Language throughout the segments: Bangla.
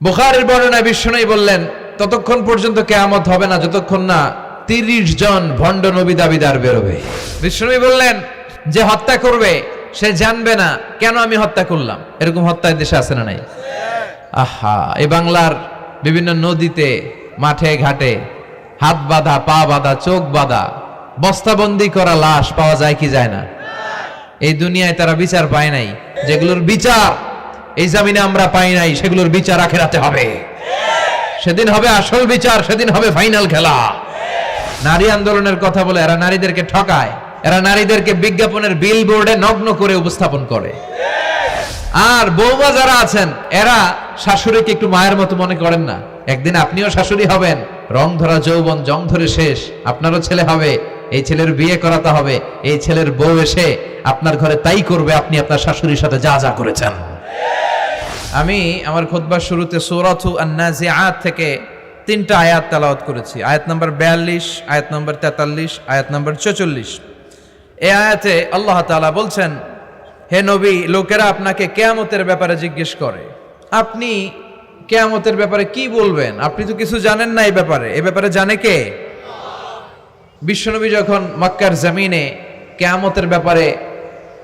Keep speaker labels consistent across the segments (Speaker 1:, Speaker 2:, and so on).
Speaker 1: বুখারের বর্ণনায় বিষ্ণুই বললেন, ততক্ষণ পর্যন্ত কেয়ামত হবে না, যতক্ষণ না তিরিশ জন ভণ্ড নবী দাবিদার বেরোবে। বিষ্ণুই বললেন, যে হত্যা করবে, সে জানবে না কেন আমি হত্যা করলাম। এরকম হত্যা দেশে আছে না নাই? আহা এই বাংলার বিভিন্ন নদীতে, মাঠে, ঘাটে হাত বাঁধা, পা বাঁধা, চোখ বাঁধা, বস্তাবন্দি করা লাশ পাওয়া যায় কি যায় না? এই দুনিয়ায় তারা বিচার পায় নাই, যেগুলোর বিচার এই জামিনে আমরা পাই নাই, সেগুলোর বিচার আখেরাতে হবে। সেদিন হবে আসল বিচার, সেদিন হবে ফাইনাল খেলা। নারী আন্দোলনের কথা বলে এরা নারীদেরকে ঠকায়, এরা নারীদেরকে বিজ্ঞাপনের বিল বোর্ডে নগ্ন করে উপস্থাপন করে। আর বৌমা যারা আছেন, এরা শাশুড়িকে একটু মায়ের মতো মনে করেন না। একদিন আপনিও শাশুড়ি হবেন, রং ধরা যৌবন, জং ধরে শেষ, আপনারও ছেলে হবে, এই ছেলের বিয়ে করাতে হবে, এই ছেলের বউ এসে আপনার ঘরে তাই করবে, আপনি আপনার শাশুড়ির সাথে যা যা করেছেন। আমি আমার খোদবার শুরুতে সৌরাথু আন্নাজিআত থেকে তিনটা আয়াত তেলাওয়াত করেছি। আয়াত নম্বর বিয়াল্লিশ, আয়াত নম্বর তেতাল্লিশ, আয়াত নম্বর চৌচল্লিশ এ আয়াতে আল্লাহ তাআলা বলছেন, হে নবী, লোকেরা আপনাকে কেয়ামতের ব্যাপারে জিজ্ঞেস করে। আপনি কেয়ামতের ব্যাপারে কি বলবেন? আপনি তো কিছু জানেন না এই ব্যাপারে। এ ব্যাপারে জানে কে? বিশ্বনবী যখন মক্কার জমিনে কেয়ামতের ব্যাপারে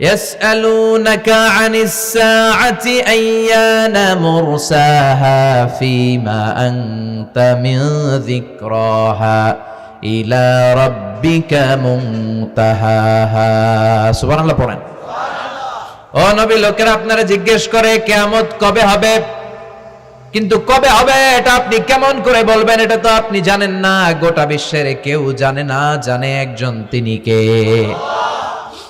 Speaker 1: يسألونك عن الساعة أيان مرساها فيما أنت من ذكراها إلى ربك منتهاها سبحان الله পড়েন ও নবী লোকেরা আপনারা জিজ্ঞেস করে কেয়ামত কবে হবে কিন্তু কবে হবে এটা আপনি কেমন করে বলবেন এটা তো আপনি জানেন না গোটা বিশ্বের কেউ জানে না জানে একজন তিনি কে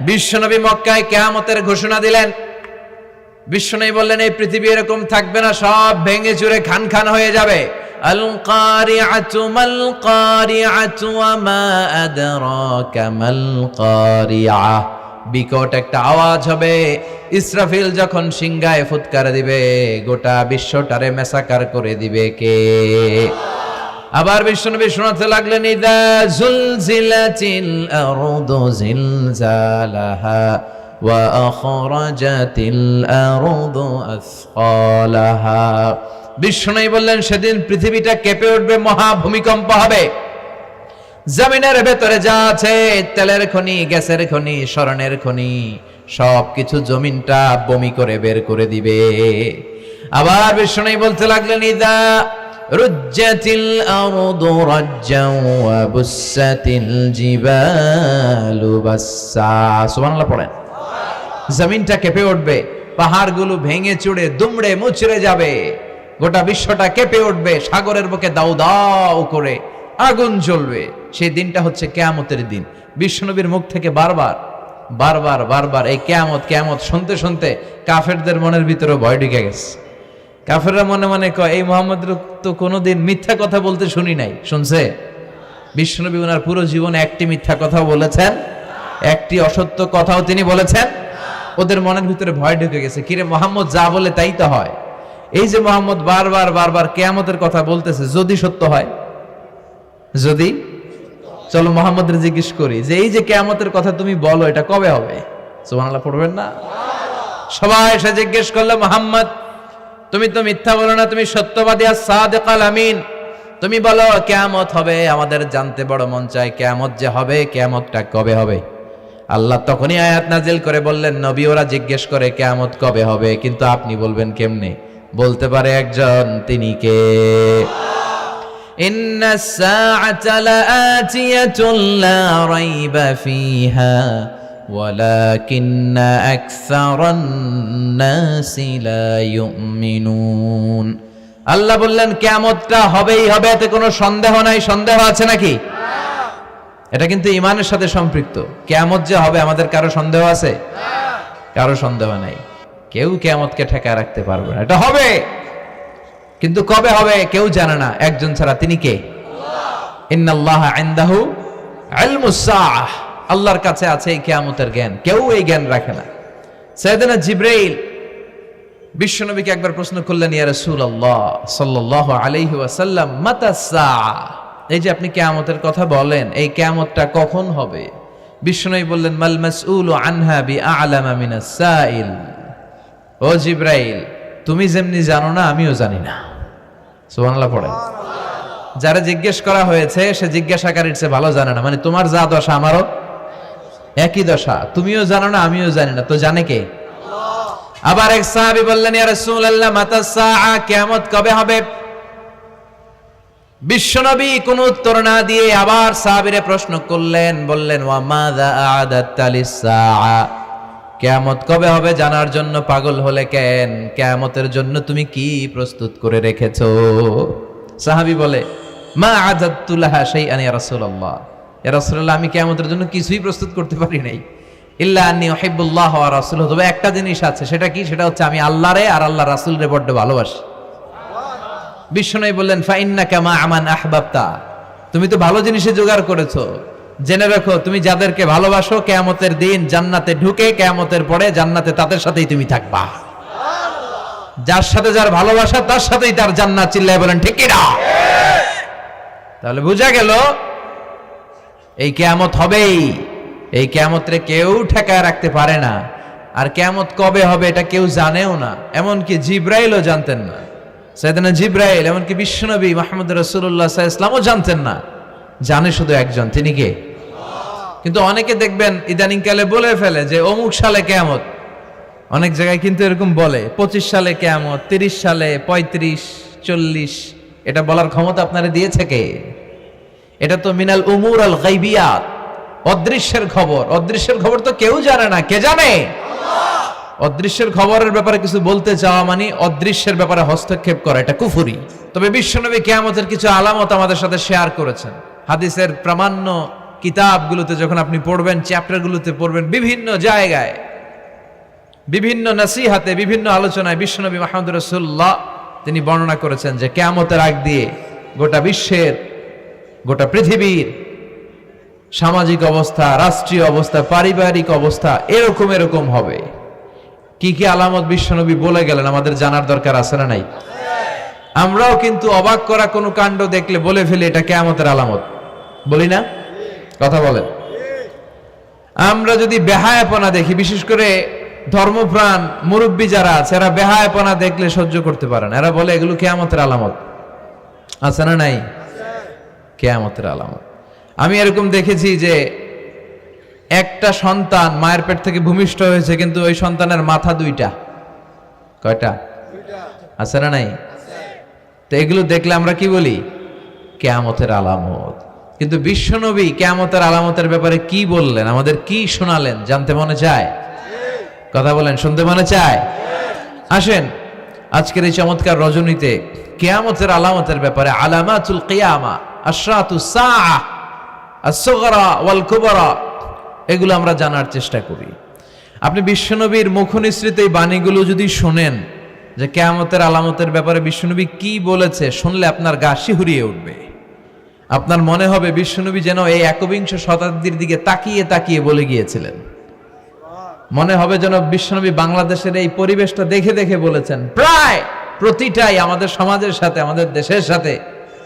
Speaker 1: বিশ্বনবী মক্কায় কেয়ামতের ঘোষণা দিলেন। বিশ্বনবী বললেন, এই পৃথিবী এরকম থাকবে না, সব ভেঙে চুরে খান খান হয়ে যাবে। বিকট একটা আওয়াজ হবে। ইসরাফিল যখন সিংগায় ফুৎকার দিবে, গোটা বিশ্বটারে মেসাকার করে দিবে কে? আবার বিষ্ণুনবী শোনাতে লাগলেন, ইদা জুলজিলাতিল আরদু জিলজালাহা ওয়া আখরাজাতিল আরদু আসকালাহা। বিষ্ণুনবী বললেন, সেদিন পৃথিবীটা কেঁপে উঠবে, মহা ভূমিকম্প হবে। জমিনের ভেতরে যা আছে, তেলের খনি, গ্যাসের খনি স্মরণের খনি সব কিছু জমিনটা বমি করে বের করে দিবে। আবার বিষ্ণুই বলতে লাগলেন, ইদা রুজ্জাতিল আরদু রাজ্জাও ওয়া বুসাতিল জিবালু বাসসা। সুবহানাল্লাহ পড়েন। জমিনটা কেঁপে উঠবে, পাহাড়গুলো ভেঙে চুড়ে দুমড়ে মুচড়ে যাবে। গোটা বিশ্বটা কেঁপে উঠবে, সাগরের বুকে দাউ দাউ করে আগুন জ্বলবে। সেই দিনটা হচ্ছে কেয়ামতের দিন। বিশ্বনবীর মুখ থেকে বারবার বারবার বারবার এই কেয়ামত কেয়ামত শুনতে শুনতে কাফেরদের মনের ভিতরে ভয় ঢুকে গেছে। কাফেররা মনে মনে কয়, এই মোহাম্মদ তো কোনোদিন মিথ্যা কথা বলতে শুনি নাই। শুনছে? বিষ্ণুনবী ওনার পুরো জীবনে একটি মিথ্যা কথাও বলেছেন, একটি অসত্য কথাও তিনি বলেছেন। ওদের মনের ভিতরে ভয় ঢুকে গেছে, কিরে মোহাম্মদ, যা বলে তাই তো হয়। এই যে মোহাম্মদ বারবার বারবার কেয়ামতের কথা বলতেছে, যদি সত্য হয়? যদি? চলো মোহাম্মদের জিজ্ঞেস করি যে, এই যে কেয়ামতের কথা তুমি বলো, এটা কবে হবে? সুবহানাল্লাহ, পড়বেন না? সবাই এসে জিজ্ঞেস করল, মোহাম্মদ তুমি তো মিথ্যা বলো না, তুমি সত্যবাদী আর সাদেকাল আমিন। তুমি বলো, কেয়ামত হবে, আমাদের জানতে বড় মন চায়, কেয়ামত যে হবে কেমতটা কবে হবে? আল্লাহ তখনই আয়াত নাজিল করে বললেন, নবী ওরা জিজ্ঞেস করে, কেয়ামত কবে হবে? কিন্তু আপনি বলবেন কেমনে? বলতে পারে একজন, তিনি কে? ইন্নাস সাআতা লাআতিয়াতুন রাইবা ফিহা। ولكن أكثر الناس لا يؤمنون আল্লাহ বললেন কেয়ামতটা হবেই হবে এতে কোনো সন্দেহ নাই সন্দেহ আছে নাকি এটা কিন্তু ইমানের সাথে সম্পৃক্ত কেয়ামত যে হবে আমাদের কারো সন্দেহ আছে কারো সন্দেহ নাই কেউ কেয়ামতকে ঠেকায় রাখতে পারবে না এটা হবে কিন্তু কবে হবে কেউ জানে না একজন ছাড়া তিনি কে ইন্নাল্লাহ ইনদাহু ইলমুস সাআহ আল্লাহর কাছে আছে এই কেয়ামতের জ্ঞান। কেউ এই জ্ঞান রাখে না। সাইয়েদনা জিব্রাইল বিশ্বনবীকে একবার প্রশ্ন করলেন, ইয়া রাসূলুল্লাহ সাল্লাল্লাহু আলাইহি ওয়াসাল্লাম, মাতা সাআ? এই যে আপনি কিয়ামতের কথা বলেন, এই কিয়ামতটা কখন হবে? বিশ্বনবী বললেন, মাল মাসউলু আনহা বিআলামা মিনাস সাইল। ও জিব্রাইল, তুমি যেমনি জানো না, আমিও জানি না। সুবহানাল্লাহ পড়েন। যারা জিজ্ঞেস করা হয়েছে, সে জিজ্ঞাসাকারীর চেয়ে ভালো জানে না। মানে তোমার যা দশা আমারও একই দশা। তুমিও জানো না আমিও জানি না। তো জানে কে? আবার এক সাহাবী বললেন ইয়া রাসূলুল্লাহ মাতা সাআ কিয়ামত কবে হবে? বিশ্বনবী কোন উত্তর না দিয়ে আবার সাহাবীরে প্রশ্ন করলেন বললেন ওয়া মাযা কেয়ামত কবে হবে জানার জন্য পাগল হলে কেন? কেয়ামতের জন্য তুমি কি প্রস্তুত করে রেখেছো? সাহাবি বলে মা আজাদুল্লাহা সেই আনি রাসূলুল্লাহ ইয়া রাসূলুল্লাহ। আমি কেয়ামতের জন্য কিছুই প্রস্তুত করতে পারি নাই। ইল্লা আন্নি ওয়া রাসূলুহু। তবে একটা জিনিস আছে, সেটা কি? সেটা হচ্ছে আমি আল্লাহরে আর আল্লাহ রাসূলরে বড্ড ভালোবাসি। বিষ্ণু বললেন, ফা ইন্নাকা মা আমান আহবাবতা। তুমি তো ভালো জিনিসে জোগাড় করেছ। জেনে রাখো, তুমি যাদেরকে ভালোবাসো, কেয়ামতের দিন জান্নাতে ঢুকে, কেয়ামতের পরে জান্নাতে তাদের সাথেই তুমি থাকবা। যার সাথে যার ভালোবাসা, তার সাথেই তার জান্নাত চিল্লায় বলেন, ঠিক না? তাহলে বোঝা গেল এই কেয়ামত হবেই। এই কেয়ামতরে কেউ ঠেকায় রাখতে পারে না। আর কেয়ামত কবে হবে এটা কেউ জানেও না। এমনকি জিব্রাইলও জানতেন না। সৈয়দনা জিব্রাইল, এমনকি বিশ্বনবী মাহমুদ রসুল্লাহ ইসলামও জানতেন না। জানে শুধু একজন, তিনি কে? কিন্তু অনেকে দেখবেন ইদানিংকালে বলে ফেলে যে অমুক সালে কেয়ামত। অনেক জায়গায় কিন্তু এরকম বলে, পঁচিশ সালে কেয়ামত, তিরিশ সালে পঁয়ত্রিশ, চল্লিশ, এটা বলার ক্ষমতা আপনারা দিয়েছে কে? এটা তো মিনাল উমুর আল গাইবিয়াত। অদৃশ্যের খবর। অদৃশ্যের খবর তো কেউ জানে না। কে জানে? অদৃশ্যের খবরের ব্যাপারে কিছু বলতে চাওয়া মানে অদৃশ্যের ব্যাপারে হস্তক্ষেপ করা। এটা কুফুরি। তবে বিশ্বনবী কেয়ামতের কিছু আলামত আমাদের সাথে শেয়ার করেছেন। হাদিসের প্রামাণ্য কিতাবগুলোতে যখন আপনি পড়বেন, চ্যাপ্টারগুলোতে পড়বেন, বিভিন্ন জায়গায়, বিভিন্ন নাসিহাতে, বিভিন্ন আলোচনায় বিশ্বনবী মাহমুদ রসুল্লাহ তিনি বর্ণনা করেছেন যে কেয়ামতের আগ দিয়ে গোটা বিশ্বের গোটা পৃথিবীর সামাজিক অবস্থা, রাষ্ট্রীয় অবস্থা, পারিবারিক অবস্থা এরকম এরকম হবে। কি কি আলামত বিশ্বনবী বলে গেলেন আমাদের জানার দরকার আছে না নাই? আমরাও কিন্তু অবাক করা কোনো কাণ্ড দেখলে বলে ফেলি এটা কেয়ামতের আলামত। বলি না? কথা বলেন। আমরা যদি বেহায়াপনা দেখি, বিশেষ করে ধর্মপ্রাণ মুরব্বী যারা আছে, এরা বেহায়াপনা দেখলে সহ্য করতে পারে না। এরা বলে এগুলো কেয়ামতের আলামত। আছে না নাই? কেয়ামতের আলামত। আমি এরকম দেখেছি যে একটা সন্তান মায়ের পেট থেকে ভূমিষ্ঠ হয়েছে, কিন্তু ওই সন্তানের মাথা দুইটা। কয়টা? আছে না নাই? তো এগুলো দেখলে আমরা কি বলি? কেয়ামতের আলামত। কিন্তু বিশ্বনবী কেয়ামতের আলামতের ব্যাপারে কি বললেন? আমাদের কি শোনালেন? জানতে মনে চায়? কথা বলেন, শুনতে মনে চায়? আসেন, আজকের এই চমৎকার রজনীতে কেয়ামতের আলামতের ব্যাপারে আলামাতুল কিয়ামা ওয়াল এগুলো আমরা জানার চেষ্টা করি। আপনি বিশ্বনবীর মুখনিসৃত এই বাণীগুলো যদি শোনেন, যে কেয়ামতের আলামতের ব্যাপারে বিশ্বনবী কি বলেছে, শুনলে আপনার গা শিহুরিয়ে উঠবে। আপনার মনে হবে বিশ্বনবী যেন এই একবিংশ শতাব্দীর দিকে তাকিয়ে তাকিয়ে বলে গিয়েছিলেন। মনে হবে যেন বিশ্বনবী বাংলাদেশের এই পরিবেশটা দেখে দেখে বলেছেন, প্রায় প্রতিটাই আমাদের সমাজের সাথে, আমাদের দেশের সাথে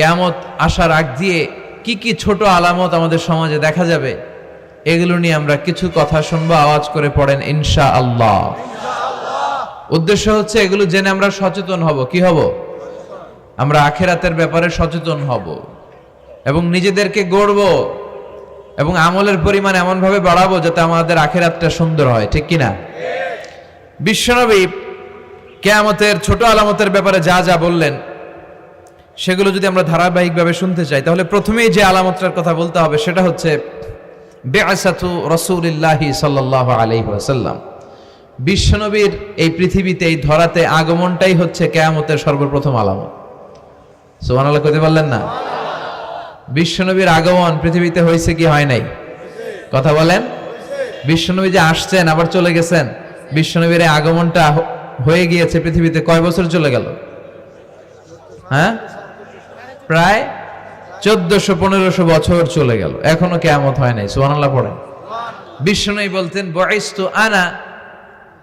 Speaker 1: কেয়ামত আসার আগ দিয়ে কি কি ছোট আলামত আমাদের সমাজে দেখা যাবে, এগুলো নিয়ে আমরা কিছু কথা শুনব, আওয়াজ করে পড়েন ইনশা আল্লাহ উদ্দেশ্য হচ্ছে এগুলো জেনে আমরা সচেতন হব। কি হব? আমরা আখেরাতের ব্যাপারে সচেতন হব এবং নিজেদেরকে গড়ব এবং আমলের পরিমাণ এমনভাবে বাড়াবো যাতে আমাদের আখেরাতটা সুন্দর হয়। ঠিক কিনা? বিশ্বনবী কেয়ামতের ছোট আলামতের ব্যাপারে যা যা বললেন সেগুলো যদি আমরা ধারাবাহিকভাবে শুনতে চাই, তাহলে প্রথমেই যে আলামতটার কথা বলতে হবে সেটা হচ্ছে, বেআসাতু রসুলিল্লাহি সাল্লাহ আলাইহি ওয়াসাল্লাম। বিশ্বনবীর এই পৃথিবীতে, এই ধরাতে আগমনটাই হচ্ছে কেয়ামতের সর্বপ্রথম আলামত। সুবহানাল্লাহ কইতে পারলেন না? বিশ্বনবীর আগমন পৃথিবীতে হয়েছে কি হয় নাই? কথা বলেন। বিশ্বনবী যে আসছেন, আবার চলে গেছেন, বিশ্বনবীর এই আগমনটা হয়ে গিয়েছে পৃথিবীতে কয় বছর চলে গেল? হ্যাঁ? প্রায় চোদ্দশো, পনেরোশো বছর চলে গেল। এখনও কেয়ামত হয় নাই, সুবহানাল্লাহ পড়েন। বিষ্ণু বলতেন বয়স্তু আনা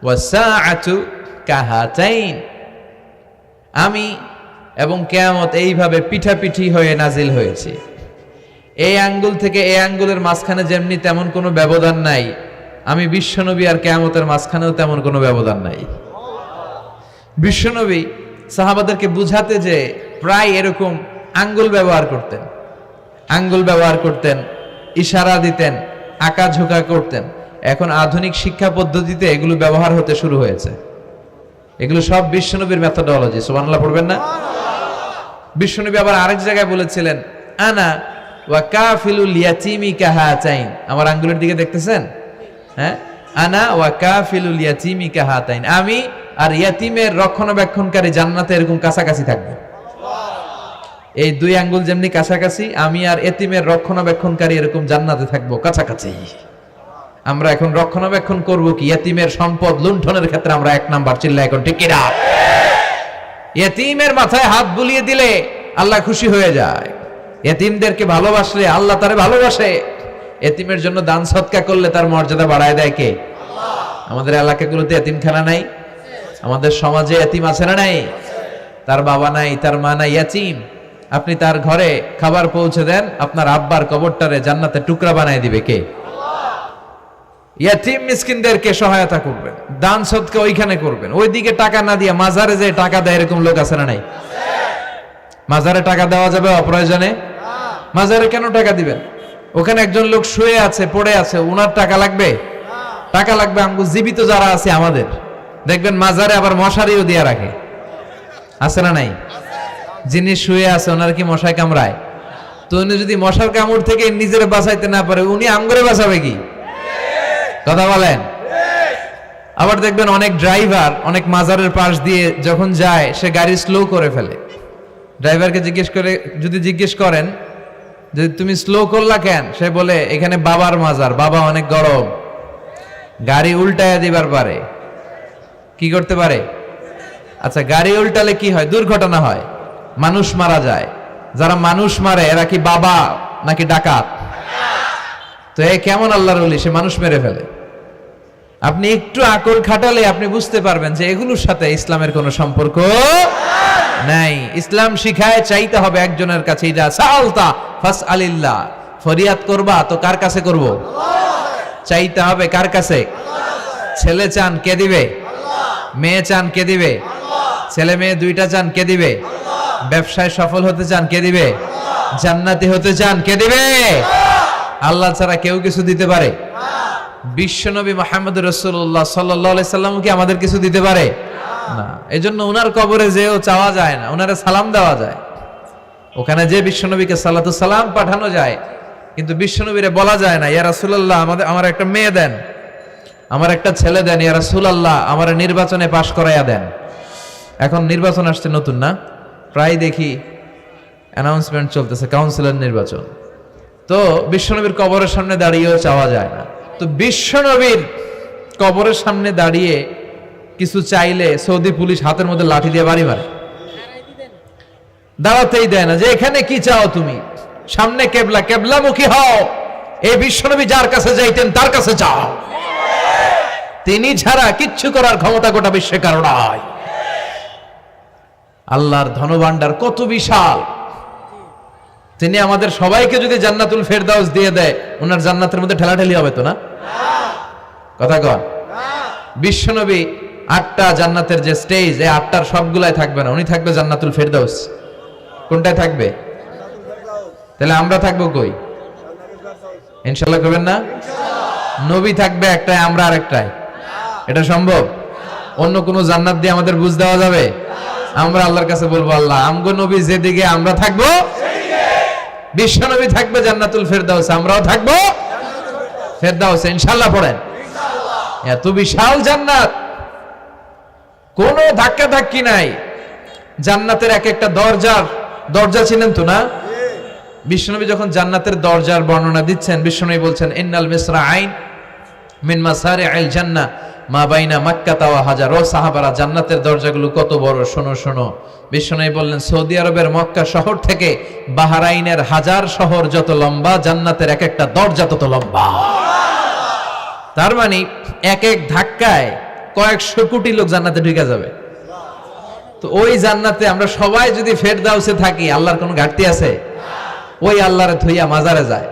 Speaker 1: ওয়াসাআতু কাহাতাইন। আমি এবং কেয়ামত এইভাবে পিঠাপিঠি হয়ে নাজিল হয়েছি। এই আঙ্গুল থেকে এই আঙ্গুলের মাঝখানে যেমনি তেমন কোনো ব্যবধান নাই। আমি বিশ্বনবী আর কেয়ামতের মাঝখানেও তেমন কোনো ব্যবধান নাই। বিশ্বনবী সাহাবাদেরকে বুঝাতে যে প্রায় এরকম আঙ্গুল ব্যবহার করতেন। আঙ্গুল ব্যবহার করতেন, ইশারা দিতেন, আঁকা ঝোঁকা করতেন। এখন আধুনিক শিক্ষা পদ্ধতিতে এগুলো ব্যবহার হতে শুরু হয়েছে। এগুলো সব বিশ্বনবীর মেথোডোলজি সুবহানাল্লাহ পড়বেন না? বিশ্বনবী আবার আরেক জায়গায় বলেছিলেন, আনা ওয়া কাফিলুল ইয়াতিমি কাহাতাইন। আমার আঙ্গুলের দিকে দেখতেছেন? হ্যাঁ? আনা ওয়া কাফিলুল ইয়াতিমি কাহাতাইন। আমি আর ইয়াতিমের রক্ষণাবেক্ষণকারী জান্নাতে এরকম কাছাকাছি থাকব। এই দুই আঙ্গুল যেমনি কাছাকাছি আমি আর এতিমের রক্ষণাবেক্ষণকারী এরকম জান্নাতে থাকব কাছাকাছি। আমরা এখন রক্ষণাবেক্ষণ করব কি? এতিমের সম্পদ লুণ্ঠনের ক্ষেত্রে আমরা এক নাম্বার চিল্লা এখন ঠিক কিনা? এতিমের মাথায় হাত বুলিয়ে দিলে আল্লাহ খুশি হয়ে যায়। এতিমদেরকে ভালোবাসলে আল্লাহ তারে ভালোবাসে। এতিমের জন্য দান সৎকা করলে তার মর্যাদা বাড়ায় দেয় কে? আমাদের এলাকাগুলোতে এতিমখানা নাই। আমাদের সমাজে এতিম আছে না নাই? তার বাবা নাই তার মা নাই ইয়াতিম আপনি তার ঘরে খাবার পৌঁছে দেন, আপনার আব্বার কবরটারে জান্নাতে টুকরা বানায় দিবে কে? ইয়াতিম মিসকিনদেরকে সহায়তা করবেন, দান ওইখানে করবেন। ওইদিকে টাকা না দিয়ে মাজারে যে টাকা দেয় এরকম লোক আছে না নাই? মাজারে টাকা দেওয়া যাবে অপ্রয়োজনে? মাজারে কেন টাকা দিবেন? ওখানে একজন লোক শুয়ে আছে, পড়ে আছে, উনার টাকা লাগবে? টাকা লাগবে জীবিত যারা আছে আমাদের। দেখবেন মাজারে আবার মশারিও দিয়ে রাখে। আছে না নাই? যিনি শুয়ে আছে, ওনার কি মশায় কামড়ায়? তো উনি যদি মশার কামড় থেকে নিজের বাঁচাইতে না পারে, উনি আমগরে বাঁচাবে কি? কথা বলেন? আবার দেখবেন অনেক ড্রাইভার অনেক মাজারের পাশ দিয়ে যখন যায়, সে গাড়ি স্লো করে ফেলে। ড্রাইভারকে জিজ্ঞেস করে, যদি জিজ্ঞেস করেন, যে তুমি স্লো করলা কেন? সে বলে, এখানে বাবার মাজার, বাবা অনেক গরম। গাড়ি উল্টায়া দিবার পারে। কি করতে পারে? আচ্ছা গাড়ি উল্টালে কি হয়? দুর্ঘটনা হয়। মানুষ মারা যায়। যারা মানুষ মারে, এরা কি বাবা নাকি ডাকাত? তো এ কেমন আল্লাহর ওলি? সে মানুষ মেরে ফেলে। আপনি একটু আকল খাটালে আপনি বুঝতে পারবেন যে এগুলোর সাথে ইসলামের কোনো সম্পর্ক নাই। ইসলাম শিখায় চাইতে হবে একজনের কাছে ফাস আলিল্লাহ ফরিয়াদ করবা, তো কার কাছে করব? চাইতে হবে কার কাছে? ছেলে চান কে দিবে? মেয়ে চান কে দিবে? ছেলে মেয়ে দুইটা চান কে দিবে? ব্যবসায় সফল হতে চান, কে দিবে? জান্নাতি হতে চান, কে দিবে? আল্লাহ ছাড়া কেউ কিছু দিতে পারে। বিশ্বনবী মোহাম্মদ রসুল্লাহ সাল্লাহ সাল্লাম কি আমাদের কিছু দিতে পারে? না। এই জন্য ওনার কবরে যেও চাওয়া যায় না ওনারে সালাম দেওয়া যায়। ওখানে যে বিশ্বনবীকে সাল্লাতু সালাম পাঠানো যায়, কিন্তু বিশ্বনবীরে বলা যায় না, ইয়া রাসূলুল্লাহ, আমাদের, আমার একটা মেয়ে দেন, আমার একটা ছেলে দেন, ইয়া রাসূলুল্লাহ, আমার নির্বাচনে পাশ করাইয়া দেন। এখন নির্বাচন আসছে নতুন না? প্রায় দেখি অ্যানাউন্সমেন্ট চলতেছে কাউন্সিলর নির্বাচন। তো বিশ্বনবীর কবরের সামনে দাঁড়িয়েও চাওয়া যায় না। তো বিশ্বনবীর কবরের সামনে দাঁড়িয়ে কিছু চাইলে সৌদি পুলিশ হাতের মধ্যে লাঠি দিয়ে বাড়ি মারে। দাঁড়াতেই দেয় না যে, এখানে কি চাও তুমি? সামনে কেবলা, কেবলামুখী হও। এই বিশ্বনবী যার কাছে যাইতেন, তার কাছে যাও। তিনি ছাড়া কিচ্ছু করার ক্ষমতা গোটা বিশ্বে কারণ নাই। আল্লাহর ধনভাণ্ডার কত বিশাল। তিনি আমাদের সবাইকে যদি জান্নাতুল ফেরদাউস দিয়ে দেয় ওনার জান্নাতের মধ্যে ঠেলাঠেলি হবে তো না? কথা কন। বিশ্বনবী আটটা জান্নাতের যে স্টেজ এই আটটার সবগুলাই থাকবে না, উনি থাকবে জান্নাতুল ফেরদাউস। কোনটায় থাকবে? তাহলে আমরা থাকব কই? ইনশাল্লাহ করবেন না? নবী থাকবে একটাই আমরা আরেকটাই এটা সম্ভব? অন্য কোনো জান্নাত দিয়ে আমাদের বুঝ দেওয়া যাবে? আমরা আল্লাহর কাছে বলব আল্লাহ আমগো নবী যেদিকে আমরা থাকব বিশ্ব নবী থাকবে জান্নাতুল ফেরদাউস আমরাও থাকব ফেরদাউস ইনশাল্লাহ পড়েন। এত বিশাল জান্নাত। কোনো ধাক্কা ধাক্কি নাই। জান্নাতের এক একটা দরজার দরজা ছিলেন তো না? বিশ্বনবী যখন জান্নাতের দরজার বর্ণনা দিচ্ছেন বিশ্বনবী বলছেন ইন্নাল মিসরা আইন মিন মাসারে আইল জান্না মা বাইনা মাক্কা তাওয়া হাজার। সাহাবারা, জান্নাতের দরজাগুলো কত বড়, শোনো শোনো। বিশ্বনবী বললেন, সৌদি আরবের মক্কা শহর থেকে বাহারাইনের হাজার শহর যত লম্বা, জান্নাতের এক একটা দরজা তত লম্বা। তার মানে এক এক ধাক্কায় কয়েকশো কোটি লোক জান্নাতে ঢুকে যাবে। তো ওই জান্নাতে আমরা সবাই যদি ফের দাউসে থাকি, আল্লাহর কোনো ঘাটতি আছে? ওই আল্লাহরে থইয়া মাজারে যায়।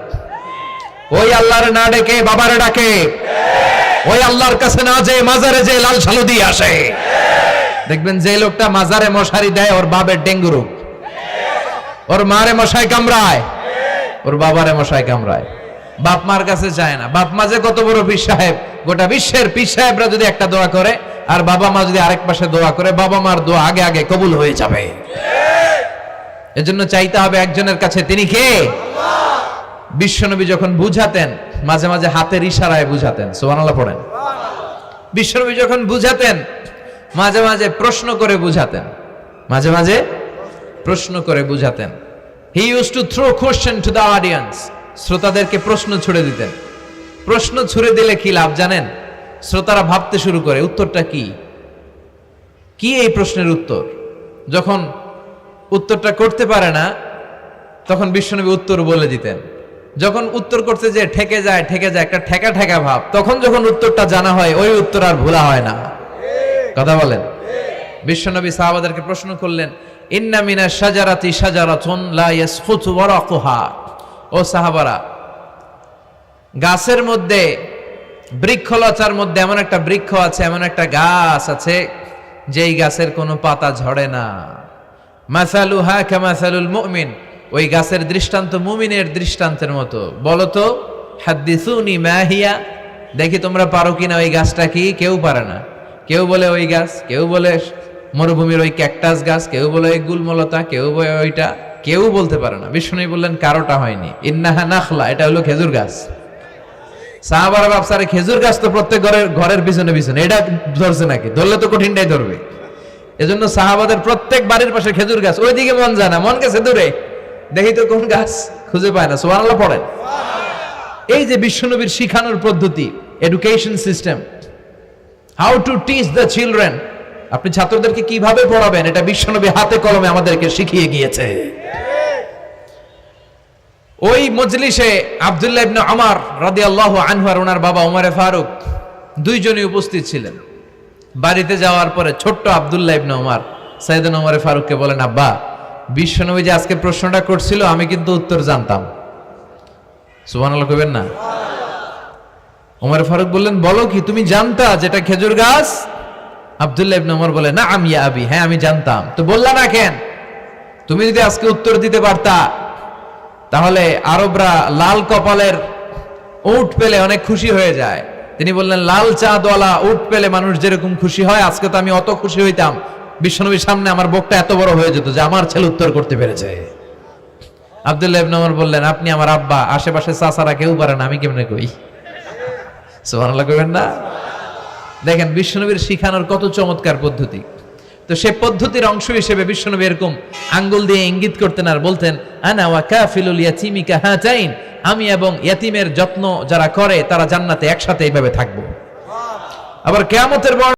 Speaker 1: ওই আল্লাহরে না ডেকে বাবারে ডাকে। ওই আল্লাহর কাছে না যে মাজারে যে লাল সালু দিয়ে আসে। দেখবেন যে লোকটা মাজারে মশারি দেয়, ওর বাবের ডেঙ্গু রোগ। ওর মারে মশাই কামড়ায়। ওর বাবারে মশাই কামড়ায়। বাপ মার কাছে যায় না। বাপ মা যে কত বড় পীর সাহেব, গোটা বিশ্বের পীর সাহেবরা যদি একটা দোয়া করে, আর বাবা মা যদি আরেক পাশে দোয়া করে, বাবা মার দোয়া আগে আগে কবুল হয়ে যাবে। এজন্য চাইতে হবে একজনের কাছে, তিনি কে? বিশ্বনবী যখন বুঝাতেন, মাঝে মাঝে হাতের ইশারায় বুঝাতেন সোহানাল্লাহ পড়েন। বিশ্বনবী যখন বুঝাতেন, মাঝে মাঝে প্রশ্ন করে বুঝাতেন, মাঝে মাঝে প্রশ্ন করে বুঝাতেন। He use to throw question to the audience শ্রোতাদেরকে প্রশ্ন ছুড়ে দিতেন। প্রশ্ন ছুড়ে দিলে কি লাভ জানেন? শ্রোতারা ভাবতে শুরু করে, উত্তরটা কি? কি এই প্রশ্নের উত্তর? যখন উত্তরটা করতে পারে না, তখন বিশ্বনবী উত্তর বলে দিতেন। যখন উত্তর করছে যে ঠেকে যায় ঠেকে যায়, একটা ঠেকা ঠেকা ভাব, তখন যখন উত্তরটা জানা হয়, ওই উত্তর আর ভোলা হয় না। কথা বলেন? বিশ্বনবী সাহাবাদেরকে প্রশ্ন করলেন, ইন্না মিনা সাজারাতি সাজারাতুন লা ইয়াসফুতু ওয়ারাকুহা। ও সাহাবারা, গাছের মধ্যে, বৃক্ষলতার মধ্যে এমন একটা বৃক্ষ আছে, এমন একটা গাছ আছে, যেই গাছের কোনো পাতা ঝরে না। মাসালুহা কামাসালুল মুমিন। ওই গাছের দৃষ্টান্ত মুমিনের দৃষ্টান্তের মতো। বলো তো দেখি তোমরা পারো কিনা ওই গাছটা কি? কেউ পারে না। কেউ বলে ওই গাছ, কেউ বলে মরুভূমির ওই ক্যাকটাস গাছ, কেউ বলে ওই গুলমলতা, কেউ বলে ওইটা। কেউ বলতে পারে না। বিষ্ণু বললেন, কারোটা হয়নি। ইন্নাহা নাখলা, এটা হলো খেজুর গাছ। সাহাবারা বাপসারে খেজুর গাছ তো প্রত্যেক ঘরের ঘরের পিছনে পিছনে। এটা ধরছে নাকি? ধরলে তো কঠিনটাই ধরবে। এজন্য সাহাবাদের প্রত্যেক বাড়ির পাশে খেজুর গাছ। ওইদিকে মন যায় না। মন গেছে দূরে। দেখি তো কোন গাছ খুঁজে পায় না। সোহানাল্লাহ পড়েন। এই যে বিশ্বনবীর শিখানোর পদ্ধতি education system how to teach the children আপনি ছাত্রদেরকে কীভাবে পড়াবেন, এটা বিশ্বনবী হাতে কলমে আমাদেরকে শিখিয়ে গিয়েছে। ওই মজলিসে আব্দুল্লাহ ইবনে আমার রাদিয়াল্লাহু আনহু আর ওনার বাবা ওমরে ফারুক দুইজনই উপস্থিত ছিলেন। বাড়িতে যাওয়ার পরে ছোট্ট আব্দুল্লাহ ইবনে ওমর সাইয়েদন ওমরে ফারুককে বলেন, আব্বা বিশ্বনবী যে আজকে প্রশ্নটা করছিল, আমি কিন্তু উত্তর জানতাম। সুবহানাল্লাহ কইবেন না? ওমর ফারুক বললেন, বলো কি, তুমি জানতা যেটা খেজুর গাছ? আব্দুল্লাহ ইবনে ওমর বলে না আমি আবি। হ্যাঁ আমি জানতাম। তো বললা না কেন? তুমি যদি আজকে উত্তর দিতে পারতা, তাহলে আরবরা লাল কপালের উট পেলে অনেক খুশি হয়ে যায়। তিনি বললেন, লাল চাঁদওয়ালা উট পেলে মানুষ যেরকম খুশি হয়, আজকে তো আমি অত খুশি হইতাম। বিশ্বনবীর সামনে আমার বুকটা এত বড় হয়ে যেত যে আমার ছেলে উত্তর করতে পেরেছে। আব্দুল্লাহ ইবনে ওমর বললেন, আপনি আমার আব্বা, আশেপাশে চাচারা কেউ পারে না, আমি কেমনে কই? সুবহানাল্লাহ কইবেন না? দেখেন, বিশ্বনবীর শিখানোর কত চমৎকার পদ্ধতি। তো সে পদ্ধতির অংশ হিসেবে বিশ্বনবী এরকম আঙ্গুল দিয়ে ইঙ্গিত করতেন আর বলতেন, আনা ওয়া কাফিলুল ইয়াতিমি কাহাতাইন আমি এবং ইয়াতিমের যত্ন যারা করে, তারা জান্নাতে একসাথে এইভাবে থাকব। আবার কেয়ামতের বর্ণ